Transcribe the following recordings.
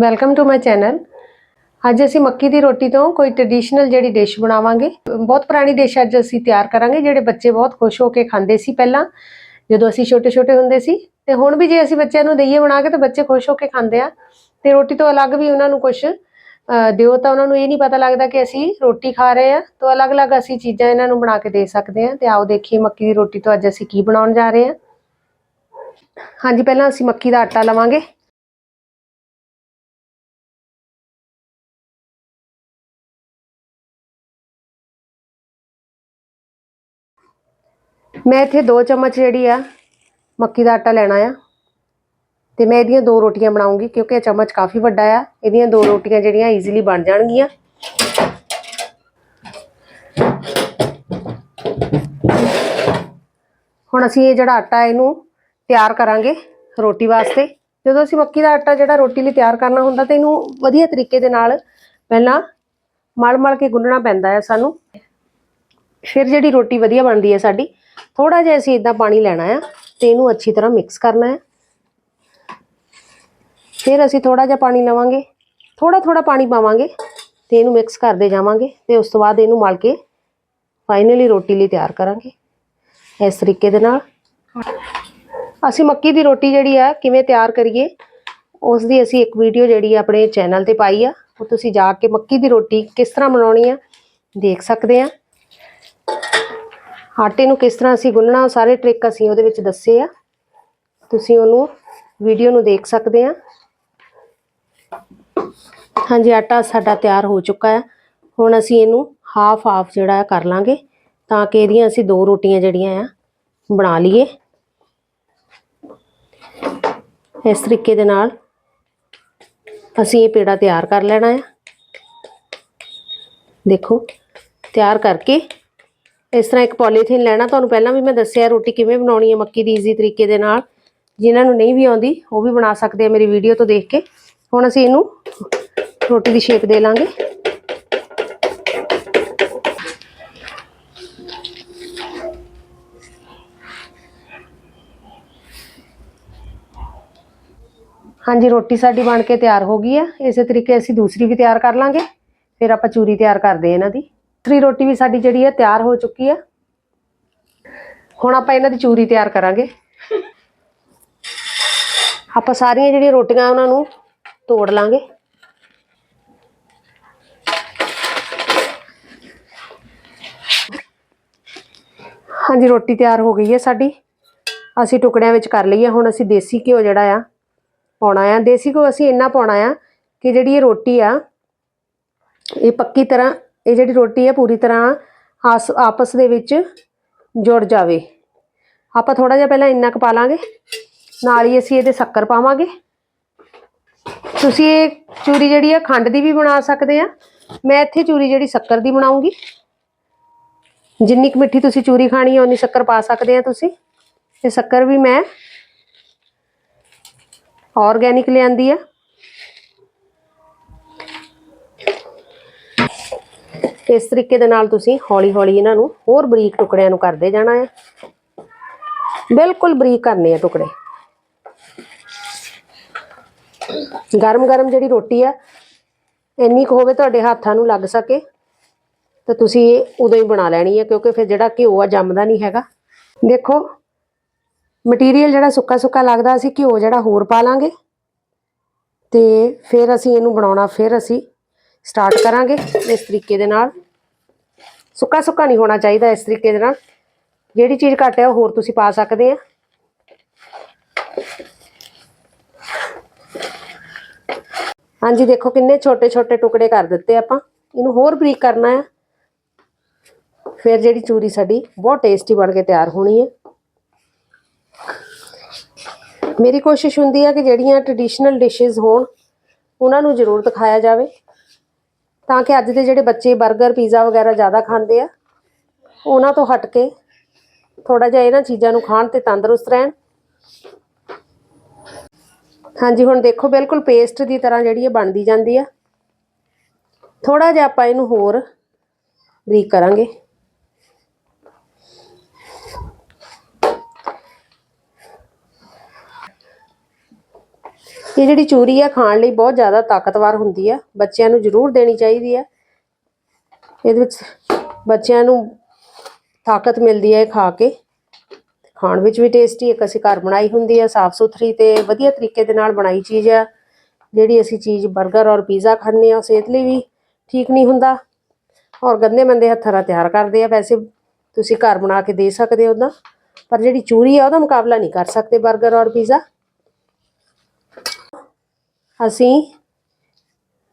Welcome to my channel ਅੱਜ ਅਸੀਂ ਮੱਕੀ ਦੀ ਰੋਟੀ ਤੋਂ ਕੋਈ ਟ੍ਰੈਡੀਸ਼ਨਲ ਜਿਹੜੀ ਡਿਸ਼ ਬਣਾਵਾਂਗੇ। ਬਹੁਤ ਪੁਰਾਣੀ ਡਿਸ਼ ਅੱਜ ਅਸੀਂ ਤਿਆਰ ਕਰਾਂਗੇ, ਜਿਹੜੇ ਬੱਚੇ ਬਹੁਤ ਖੁਸ਼ ਹੋ ਕੇ ਖਾਂਦੇ ਸੀ ਪਹਿਲਾਂ, ਜਦੋਂ ਅਸੀਂ ਛੋਟੇ-ਛੋਟੇ ਹੁੰਦੇ ਸੀ। ਤੇ ਹੁਣ ਵੀ ਜੇ ਅਸੀਂ ਬੱਚਿਆਂ ਨੂੰ ਦਈਏ ਬਣਾ ਕੇ, ਤਾਂ ਬੱਚੇ ਖੁਸ਼ ਹੋ ਕੇ ਖਾਂਦੇ ਆ। ਤੇ ਰੋਟੀ ਤੋਂ ਅਲੱਗ ਵੀ ਉਹਨਾਂ ਨੂੰ ਕੁਝ ਦਿਓ ਤਾਂ ਉਹਨਾਂ ਨੂੰ ਇਹ ਨਹੀਂ ਪਤਾ ਲੱਗਦਾ ਕਿ ਅਸੀਂ ਰੋਟੀ ਖਾ ਰਹੇ ਆ। ਤਾਂ ਅਲੱਗ-ਅਲੱਗ ਅਸੀਂ ਚੀਜ਼ਾਂ ਇਹਨਾਂ ਨੂੰ ਬਣਾ ਕੇ ਦੇ ਸਕਦੇ ਆ। ਤੇ ਆਓ ਦੇਖੀਏ ਮੱਕੀ ਦੀ ਰੋਟੀ ਤੋਂ ਅੱਜ ਅਸੀਂ ਕੀ ਬਣਾਉਣ ਜਾ ਰਹੇ ਆ। ਹਾਂਜੀ, ਪਹਿਲਾਂ ਅਸੀਂ ਮੱਕੀ ਦਾ ਆਟਾ ਲਵਾਂਗੇ। ਮੈਂ ਇੱਥੇ 2 ਚਮਚ ਜਿਹੜੀ ਆ, ਮੱਕੀ ਦਾ ਆਟਾ ਲੈਣਾ ਆ। ਤੇ ਮੈਂ ਇਹਦੀਆਂ ਦੋ ਰੋਟੀਆਂ ਬਣਾਉਂਗੀ ਕਿਉਂਕਿ ਇਹ ਚਮਚ ਕਾਫੀ ਵੱਡਾ ਆ। ਇਹਦੀਆਂ ਦੋ ਰੋਟੀਆਂ ਜਿਹੜੀਆਂ ਈਜ਼ੀਲੀ ਬਣ ਜਾਣਗੀਆਂ। ਹੁਣ ਅਸੀਂ ਇਹ ਜਿਹੜਾ ਆਟਾ ਇਹਨੂੰ ਤਿਆਰ ਕਰਾਂਗੇ ਰੋਟੀ ਵਾਸਤੇ। ਜਦੋਂ ਅਸੀਂ ਮੱਕੀ ਦਾ ਆਟਾ ਜਿਹੜਾ ਰੋਟੀ ਲਈ ਤਿਆਰ ਕਰਨਾ ਹੁੰਦਾ ਤੇ ਇਹਨੂੰ ਵਧੀਆ ਤਰੀਕੇ ਦੇ ਨਾਲ ਪਹਿਲਾਂ ਮਲ-ਮਲ ਕੇ ਗੁੰਨਣਾ ਪੈਂਦਾ ਹੈ ਸਾਨੂੰ। ਫਿਰ ਜਿਹੜੀ ਰੋਟੀ ਵਧੀਆ ਬਣਦੀ ਹੈ ਸਾਡੀ ਥੋੜਾ ਜਿਹਾ ਅਸੀਂ ਇਦਾਂ ਪਾਣੀ ਲੈਣਾ ਆ ਤੇ ਇਹਨੂੰ ਅੱਛੀ ਤਰ੍ਹਾਂ ਮਿਕਸ ਕਰਨਾ ਹੈ ਫਿਰ ਅਸੀਂ ਥੋੜਾ ਜਿਹਾ ਪਾਣੀ ਲਵਾਂਗੇ ਥੋੜਾ ਥੋੜਾ ਪਾਣੀ ਪਾਵਾਂਗੇ ਤੇ ਇਹਨੂੰ ਮਿਕਸ ਕਰਦੇ ਜਾਵਾਂਗੇ ਤੇ ਉਸ ਤੋਂ ਬਾਅਦ ਇਹਨੂੰ ਮਲ ਕੇ ਫਾਈਨਲੀ ਰੋਟੀ ਲਈ ਤਿਆਰ ਕਰਾਂਗੇ ਇਸ ਤਰੀਕੇ ਦੇ ਨਾਲ। ਅਸੀਂ ਮੱਕੀ ਦੀ ਰੋਟੀ ਜਿਹੜੀ ਆ ਕਿਵੇਂ ਤਿਆਰ ਕਰੀਏ ਉਸ ਦੀ ਅਸੀਂ ਇੱਕ ਵੀਡੀਓ ਜਿਹੜੀ ਆ ਆਪਣੇ ਚੈਨਲ ਤੇ ਪਾਈ ਆ, ਉਹ ਤੁਸੀਂ ਜਾ ਕੇ ਮੱਕੀ ਦੀ ਰੋਟੀ ਕਿਸ ਤਰ੍ਹਾਂ ਬਣਾਉਣੀ ਆ ਦੇਖ ਸਕਦੇ ਆ। ਆਟੇ ਨੂੰ ਕਿਸ ਤਰ੍ਹਾਂ ਅਸੀਂ ਗੁੰਨਣਾ, ਉਹ ਸਾਰੇ ਟ੍ਰਿਕ ਅਸੀਂ ਉਹਦੇ ਵਿੱਚ ਦੱਸੇ ਆ। ਤੁਸੀਂ ਉਹਨੂੰ ਵੀਡੀਓ ਨੂੰ ਦੇਖ ਸਕਦੇ ਆ। ਹਾਂਜੀ, ਆਟਾ ਸਾਡਾ ਤਿਆਰ ਹੋ ਚੁੱਕਾ ਹੈ ਹੁਣ ਅਸੀਂ ਇਹਨੂੰ ਹਾਫ ਹਾਫ ਜਿਹੜਾ ਹੈ ਕਰ ਲਾਂਗੇ, ਤਾਂ ਕਿ ਇਹਦੀਆਂ ਅਸੀਂ ਦੋ ਰੋਟੀਆਂ ਜਿਹੜੀਆਂ ਆ, ਬਣਾ ਲਈਏ। ਇਸ ਤਰੀਕੇ ਦੇ ਨਾਲ ਅਸੀਂ ਇਹ ਪੇੜਾ ਤਿਆਰ ਕਰ ਲੈਣਾ ਹੈ ਦੇਖੋ, ਤਿਆਰ ਕਰਕੇ ਇਸ ਤਰ੍ਹਾਂ ਇੱਕ ਪੋਲੀਥੀਨ ਲੈਣਾ, ਤੁਹਾਨੂੰ ਪਹਿਲਾਂ ਵੀ ਮੈਂ ਦੱਸਿਆ ਰੋਟੀ ਕਿਵੇਂ ਬਣਾਉਣੀ ਹੈ ਮੱਕੀ ਦੀ ਈਜ਼ੀ ਤਰੀਕੇ ਦੇ ਨਾਲ। ਜਿਨ੍ਹਾਂ ਨੂੰ ਨਹੀਂ ਵੀ ਆਉਂਦੀ, ਉਹ ਵੀ ਬਣਾ ਸਕਦੇ ਆ ਮੇਰੀ ਵੀਡੀਓ ਤੋਂ ਦੇਖ ਕੇ। ਹੁਣ ਅਸੀਂ ਇਹਨੂੰ ਰੋਟੀ ਦੀ ਸ਼ੇਪ ਦੇ ਲਾਂਗੇ। ਹਾਂਜੀ, ਰੋਟੀ ਸਾਡੀ ਬਣ ਕੇ ਤਿਆਰ ਹੋ ਗਈ ਆ। ਇਸੇ ਤਰੀਕੇ ਅਸੀਂ ਦੂਸਰੀ ਵੀ ਤਿਆਰ ਕਰ ਲਾਂਗੇ। ਫਿਰ ਆਪਾਂ ਚੂਰੀ ਤਿਆਰ ਕਰਦੇ ਹਾਂ ਇਹਨਾਂ ਦੀ। ਦੂਸਰੀ ਰੋਟੀ ਵੀ ਸਾਡੀ ਜਿਹੜੀ ਹੈ ਤਿਆਰ ਹੋ ਚੁੱਕੀ ਹੈ। ਹੁਣ ਆਪਾਂ ਇਹਨਾਂ ਦੀ ਚੂਰੀ ਤਿਆਰ ਕਰਾਂਗੇ। ਆਪਾਂ ਸਾਰੀਆਂ ਜਿਹੜੀਆਂ ਰੋਟੀਆਂ ਉਹਨਾਂ ਨੂੰ ਤੋੜ ਲਾਂਗੇ। ਹਾਂਜੀ, ਰੋਟੀ ਤਿਆਰ ਹੋ ਗਈ ਹੈ ਸਾਡੀ। ਅਸੀਂ ਟੁਕੜਿਆਂ ਵਿੱਚ ਕਰ ਲਈਏ ਹੁਣ ਅਸੀਂ ਦੇਸੀ ਘਿਓ ਜਿਹੜਾ ਆ, ਪਾਉਣਾ ਆ। ਦੇਸੀ ਘਿਓ ਅਸੀਂ ਇੰਨਾ ਪਾਉਣਾ ਆ ਕਿ ਜਿਹੜੀ ਇਹ ਰੋਟੀ ਆ, ਇਹ ਪੱਕੀ ਤਰ੍ਹਾਂ ਇਹ ਜਿਹੜੀ ਰੋਟੀ ਹੈ ਪੂਰੀ ਤਰ੍ਹਾਂ ਆਸ ਆਪਸ ਦੇ ਵਿੱਚ ਜੁੜ ਜਾਵੇ। ਆਪਾਂ ਥੋੜਾ ਜਿਹਾ ਪਹਿਲਾਂ ਇੰਨਾ ਕੁ ਪਾ ਲਾਂਗੇ। ਨਾਲ ਹੀ ਅਸੀਂ ਇਹਦੇ ਸ਼ੱਕਰ ਪਾਵਾਂਗੇ। ਤੁਸੀਂ ਇਹ ਚੂਰੀ ਜਿਹੜੀ ਆ, ਖੰਡ ਦੀ ਵੀ ਬਣਾ ਸਕਦੇ ਆ। ਮੈਂ ਇੱਥੇ ਚੂਰੀ ਜਿਹੜੀ ਸ਼ੱਕਰ ਦੀ ਬਣਾਉਂਗੀ। ਜਿੰਨੀ ਕੁ ਮਿੱਠੀ ਤੁਸੀਂ ਚੂਰੀ ਖਾਣੀ ਹੈ ਉਨੀ ਸ਼ੱਕਰ ਪਾ ਸਕਦੇ ਆ ਤੁਸੀਂ। ਤੇ ਸ਼ੱਕਰ ਵੀ ਮੈਂ ਆਰਗੈਨਿਕ ਲਿਆਂਦੀ ਆ। ਇਸ ਤਰੀਕੇ ਦੇ ਨਾਲ ਤੁਸੀਂ ਹੌਲੀ ਹੌਲੀ ਇਹਨਾਂ ਨੂੰ ਹੋਰ ਬਰੀਕ ਟੁਕੜਿਆਂ ਨੂੰ ਕਰਦੇ ਜਾਣਾ ਹੈ ਬਿਲਕੁਲ ਬਰੀਕ ਕਰਨੇ ਆ ਟੁਕੜੇ। ਗਰਮ ਗਰਮ ਜਿਹੜੀ ਰੋਟੀ ਆ, ਇੰਨੀ ਕੁ ਹੋਵੇ ਤੁਹਾਡੇ ਹੱਥਾਂ ਨੂੰ ਲੱਗ ਸਕੇ, ਤਾਂ ਤੁਸੀਂ ਇਹ ਉਦੋਂ ਹੀ ਬਣਾ ਲੈਣੀ ਹੈ ਕਿਉਂਕਿ ਫਿਰ ਜਿਹੜਾ ਘਿਓ ਆ ਜੰਮਦਾ ਨਹੀਂ ਹੈਗਾ। ਦੇਖੋ, ਮਟੀਰੀਅਲ ਜਿਹੜਾ ਸੁੱਕਾ ਸੁੱਕਾ ਲੱਗਦਾ, ਅਸੀਂ ਘਿਓ ਜਿਹੜਾ ਹੋਰ ਪਾ ਲਾਂਗੇ, ਤੇ ਫਿਰ ਅਸੀਂ ਇਹਨੂੰ ਬਣਾਉਣਾ, ਫਿਰ ਅਸੀਂ ਸਟਾਰਟ ਕਰਾਂਗੇ ਇਸ ਤਰੀਕੇ ਦੇ ਨਾਲ। ਸੁੱਕਾ ਸੁੱਕਾ ਨਹੀਂ ਹੋਣਾ ਚਾਹੀਦਾ ਇਸ ਤਰੀਕੇ ਦੇ ਨਾਲ। ਜਿਹੜੀ ਚੀਜ਼ ਘੱਟ ਹੈ ਉਹ ਹੋਰ ਤੁਸੀਂ ਪਾ ਸਕਦੇ ਆ। ਹਾਂਜੀ, ਦੇਖੋ ਕਿੰਨੇ ਛੋਟੇ ਛੋਟੇ ਟੁਕੜੇ ਕਰ ਦਿੱਤੇ ਆਪਾਂ। ਇਹਨੂੰ ਹੋਰ ਬਰੀਕ ਕਰਨਾ ਹੈ। ਫਿਰ ਜਿਹੜੀ ਚੂਰੀ ਸਾਡੀ ਬਹੁਤ ਟੇਸਟੀ ਬਣ ਕੇ ਤਿਆਰ ਹੋਣੀ ਹੈ। ਮੇਰੀ ਕੋਸ਼ਿਸ਼ ਹੁੰਦੀ ਹੈ ਕਿ ਜਿਹੜੀਆਂ ਟ੍ਰੈਡੀਸ਼ਨਲ ਡਿਸ਼ਸ ਹੋਣ, ਉਹਨਾਂ ਨੂੰ ਜ਼ਰੂਰ ਦਿਖਾਇਆ ਜਾਵੇ। ਤਾਂ ਕਿ ਅੱਜ ਦੇ ਜਿਹੜੇ ਬੱਚੇ 버ਗਰ ਪੀਜ਼ਾ ਵਗੈਰਾ ਜ਼ਿਆਦਾ ਖਾਂਦੇ ਆ, ਉਹਨਾਂ ਤੋਂ ਹਟ ਕੇ ਥੋੜਾ ਜਿਹਾ ਇਹਨਾਂ ਚੀਜ਼ਾਂ ਨੂੰ ਖਾਣ ਤੇ ਤੰਦਰੁਸਤ ਰਹਿਣ। ਹਾਂਜੀ, ਹੁਣ ਦੇਖੋ ਬਿਲਕੁਲ ਪੇਸਟ ਦੀ ਤਰ੍ਹਾਂ ਜਿਹੜੀ ਇਹ ਬਣਦੀ ਜਾਂਦੀ ਆ। ਥੋੜਾ ਜਿਹਾ ਆਪਾਂ ਇਹਨੂੰ ਹੋਰ ਬਰੀਕ ਕਰਾਂਗੇ। ਇਹ ਜਿਹੜੀ ਚੂਰੀ ਆ ਖਾਣ ਲਈ ਬਹੁਤ ਜ਼ਿਆਦਾ ਤਾਕਤਵਰ ਹੁੰਦੀ ਆ। ਬੱਚਿਆਂ ਨੂੰ ਜ਼ਰੂਰ ਦੇਣੀ ਚਾਹੀਦੀ ਆ। ਇਹਦੇ ਵਿੱਚ ਬੱਚਿਆਂ ਨੂੰ ਤਾਕਤ ਮਿਲਦੀ ਹੈ ਖਾ ਕੇ। ਖਾਣ ਵਿੱਚ ਵੀ ਟੇਸਟੀ ਇੱਕ ਅਸੀਂ ਘਰ ਬਣਾਈ ਹੁੰਦੀ ਆ, ਸਾਫ਼ ਸੁਥਰੀ ਤੇ ਵਧੀਆ ਤਰੀਕੇ ਦੇ ਨਾਲ ਬਣਾਈ ਚੀਜ਼ ਆ। ਜਿਹੜੀ ਅਸੀਂ ਚੀਜ਼ 버ਗਰ ਔਰ ਪੀਜ਼ਾ ਖਾਂਦੇ ਆ ਉਹ ਸਿਹਤ ਲਈ ਵੀ ਠੀਕ ਨਹੀਂ ਹੁੰਦਾ। ਔਰ ਗੰਦੇ ਮੰਦੇ ਹੱਥਾਂ ਨਾਲ ਤਿਆਰ ਕਰਦੇ ਆ। ਵੈਸੇ ਤੁਸੀਂ ਘਰ ਬਣਾ ਕੇ ਦੇ ਸਕਦੇ ਹੋ ਉਹਦਾ ਪਰ ਜਿਹੜੀ ਚੂਰੀ ਆ, ਉਹਦਾ ਮੁਕਾਬਲਾ ਨਹੀਂ ਕਰ ਸਕਦੇ 버ਗਰ ਔਰ ਪੀਜ਼ਾ। ਅਸੀਂ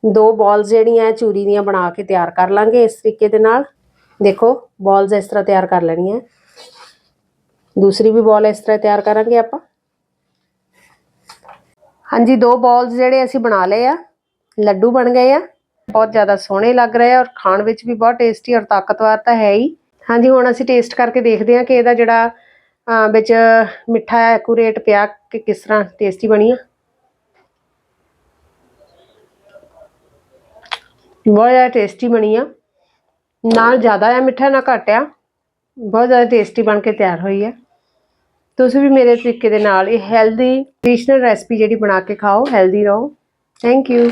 ਦੋ ਬਾਲਸ ਜਿਹੜੀਆਂ ਚੂਰੀ ਦੀਆਂ ਬਣਾ ਕੇ ਤਿਆਰ ਕਰ ਲਾਂਗੇ ਇਸ ਤਰੀਕੇ ਦੇ ਨਾਲ। ਦੇਖੋ ਬਾਲਸ ਇਸ ਤਰ੍ਹਾਂ ਤਿਆਰ ਕਰ ਲੈਣੀਆਂ। ਦੂਸਰੀ ਵੀ ਬਾਲ ਇਸ ਤਰ੍ਹਾਂ ਤਿਆਰ ਕਰਾਂਗੇ ਆਪਾਂ। ਹਾਂਜੀ, ਦੋ ਬਾਲਸ ਜਿਹੜੇ ਅਸੀਂ ਬਣਾ ਲਏ ਆ। ਲੱਡੂ ਬਣ ਗਏ ਆ। ਬਹੁਤ ਜ਼ਿਆਦਾ ਸੋਹਣੇ ਲੱਗ ਰਹੇ ਆ ਔਰ ਖਾਣ ਵਿੱਚ ਵੀ ਬਹੁਤ ਟੇਸਟੀ ਔਰ ਤਾਕਤਵਰ ਤਾਂ ਹੈ ਹੀ। ਹਾਂਜੀ, ਹੁਣ ਅਸੀਂ ਟੇਸਟ ਕਰਕੇ ਦੇਖਦੇ ਹਾਂ ਕਿ ਇਹਦਾ ਜਿਹੜਾ ਵਿੱਚ ਮਿੱਠਾ ਐਕੂਰੇਟ ਪਿਆ ਕਿ ਕਿਸ ਤਰ੍ਹਾਂ ਟੇਸਟੀ ਬਣੀ ਆ। ਬਹੁਤ ਜ਼ਿਆਦਾ ਟੇਸਟੀ ਬਣੀ ਆ। ਨਾਲ ਜ਼ਿਆਦਾ ਆ, ਮਿੱਠਾ ਨਾ ਘੱਟ ਆ। ਬਹੁਤ ਜ਼ਿਆਦਾ ਟੇਸਟੀ ਬਣ ਕੇ ਤਿਆਰ ਹੋਈ ਆ। ਤੁਸੀਂ ਵੀ ਮੇਰੇ ਤਰੀਕੇ ਦੇ ਨਾਲ ਇਹ ਹੈਲਦੀ ਟ੍ਰੈਡੀਸ਼ਨਲ ਰੈਸਪੀ ਜਿਹੜੀ ਬਣਾ ਕੇ ਖਾਓ ਹੈਲਦੀ ਰਹੋ। Thank you